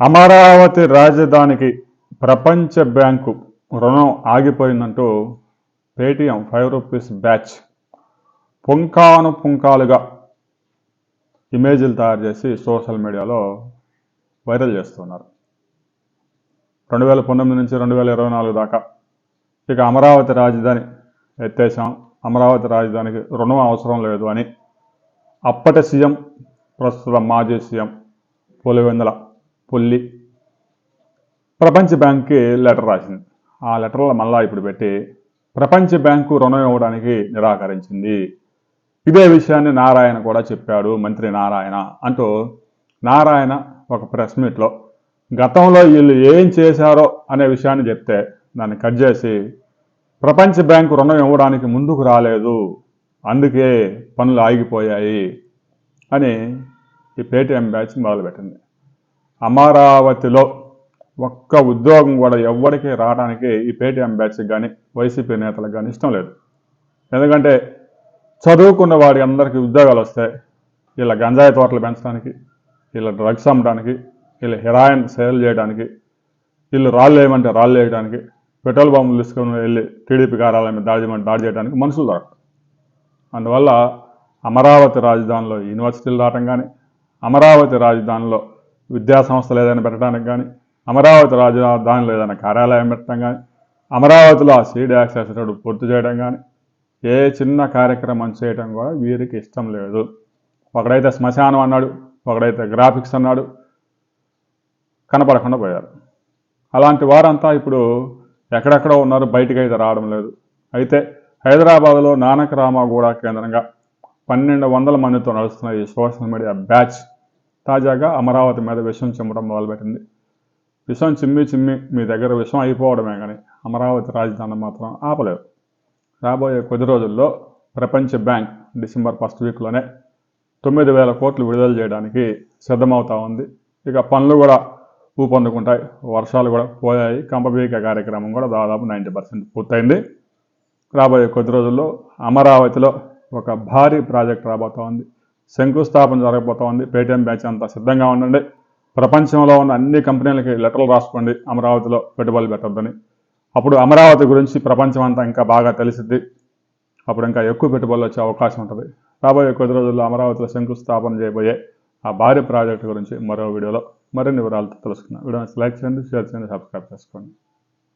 అమరావతి రాజధానికి ప్రపంచ బ్యాంకు రుణం ఆగిపోయిందంటూ పేటీఎం ఫైవ్ రూపీస్ బ్యాచ్ పుంకాను పుంకాలుగా ఇమేజ్లు తయారు చేసి సోషల్ మీడియాలో వైరల్ చేస్తున్నారు. రెండు వేల పంతొమ్మిది నుంచి రెండు వేల ఇరవై నాలుగు దాకా ఇక అమరావతి రాజధాని ఎత్తేసాం. అమరావతి రాజధానికి రుణం అవసరం లేదు అని అప్పటి సీఎం ప్రస్తుత మాజీ సీఎం పులివెందుల పుల్లి. ప్రపంచ బ్యాంక్కి లెటర్ రాసింది. ఆ లెటర్లో మళ్ళా ఇప్పుడు పెట్టి ప్రపంచ బ్యాంకు రుణం ఇవ్వడానికి నిరాకరించింది. ఇదే విషయాన్ని నారాయణ కూడా చెప్పాడు మంత్రి నారాయణ అంటూ నారాయణ ఒక ప్రెస్ మీట్లో గతంలో వీళ్ళు ఏం చేశారో అనే విషయాన్ని చెప్తే దాన్ని కట్ చేసి ప్రపంచ బ్యాంకు రుణం ఇవ్వడానికి ముందుకు రాలేదు అందుకే పనులు ఆగిపోయాయి అని ఈ పేటీఎం బ్యాచ్ మొదలుపెట్టింది. అమరావతిలో ఒక్క ఉద్యోగం కూడా ఎవ్వరికి రావడానికి ఈ పేటీఎం బ్యాచ్కి కానీ వైసీపీ నేతలకు కానీ ఇష్టం లేదు. ఎందుకంటే చదువుకున్న వాడి అందరికీ ఉద్యోగాలు వస్తాయి వీళ్ళ గంజాయి తోటలు పెంచడానికి వీళ్ళ డ్రగ్స్ అమ్మడానికి వీళ్ళ హెరాయిన్ సేల్ చేయడానికి వీళ్ళు రాళ్ళు వేయమంటే రాళ్ళు వేయడానికి పెట్రోల్ బాంబులు తీసుకొని వెళ్ళి టీడీపీ కార్యాలయం మీద దాడి చేయమంటే దాడి చేయడానికి మనుషులు దొరకరు. అందువల్ల అమరావతి రాజధానిలో యూనివర్సిటీలు రావటం కానీ అమరావతి రాజధానిలో విద్యా సంస్థలు ఏదైనా పెట్టడానికి కానీ అమరావతి రాజధానిలో ఏదైనా కార్యాలయం పెట్టడం కానీ అమరావతిలో ఆ సీడ్ యాక్సెస్ రోడ్డు పూర్తి చేయడం కానీ ఏ చిన్న కార్యక్రమం చేయడం కూడా వీరికి ఇష్టం లేదు. ఒకడైతే శ్మశానం అన్నాడు ఒకడైతే గ్రాఫిక్స్ అన్నాడు కనపడకుండా పోయారు. అలాంటి వారంతా ఇప్పుడు ఎక్కడెక్కడో ఉన్నారు బయటికి అయితే రావడం లేదు. అయితే హైదరాబాద్లో నానక రామగూడ కేంద్రంగా పన్నెండు వందల మందితో నడుస్తున్న ఈ సోషల్ మీడియా బ్యాచ్ తాజాగా అమరావతి మీద విషం చిమ్మడం మొదలుపెట్టింది. విషం చిమ్మి చిమ్మి మీ దగ్గర విషం అయిపోవడమే కానీ అమరావతి రాజధాని మాత్రం ఆపలేదు. రాబోయే కొద్ది రోజుల్లో ప్రపంచ బ్యాంక్ డిసెంబర్ ఫస్ట్ వీక్లోనే తొమ్మిది వేల కోట్లు విడుదల చేయడానికి సిద్ధమవుతా ఉంది. ఇక పనులు కూడా ఊపందుకుంటాయి. వర్షాలు కూడా పోయాయి. కంపబీక కార్యక్రమం కూడా దాదాపు నైంటీ పర్సెంట్ పూర్తయింది. రాబోయే కొద్ది రోజుల్లో అమరావతిలో ఒక భారీ ప్రాజెక్ట్ రాబోతా ఉంది. శంకుస్థాపన జరగబోతా ఉంది పేటీఎం బ్యాచ్ అంతా సిద్ధంగా ఉండండి. ప్రపంచంలో ఉన్న అన్ని కంపెనీలకి లెటర్లు రాసుకోండి. అమరావతిలో పెట్టుబడులు పెట్టొద్దని. అప్పుడు అమరావతి గురించి ప్రపంచం అంతా ఇంకా బాగా తెలిసిద్ది. అప్పుడు ఇంకా ఎక్కువ పెట్టుబడులు వచ్చే అవకాశం ఉంటుంది. రాబోయే కొద్ది రోజుల్లో అమరావతిలో శంకుస్థాపన చేయబోయే ఆ భారీ ప్రాజెక్టు గురించి మరో వీడియోలో మరిన్ని వివరాలతో తెలుసుకుందాం. వీడియోని లైక్ చేయండి షేర్ చేయండి సబ్స్క్రైబ్ చేసుకోండి.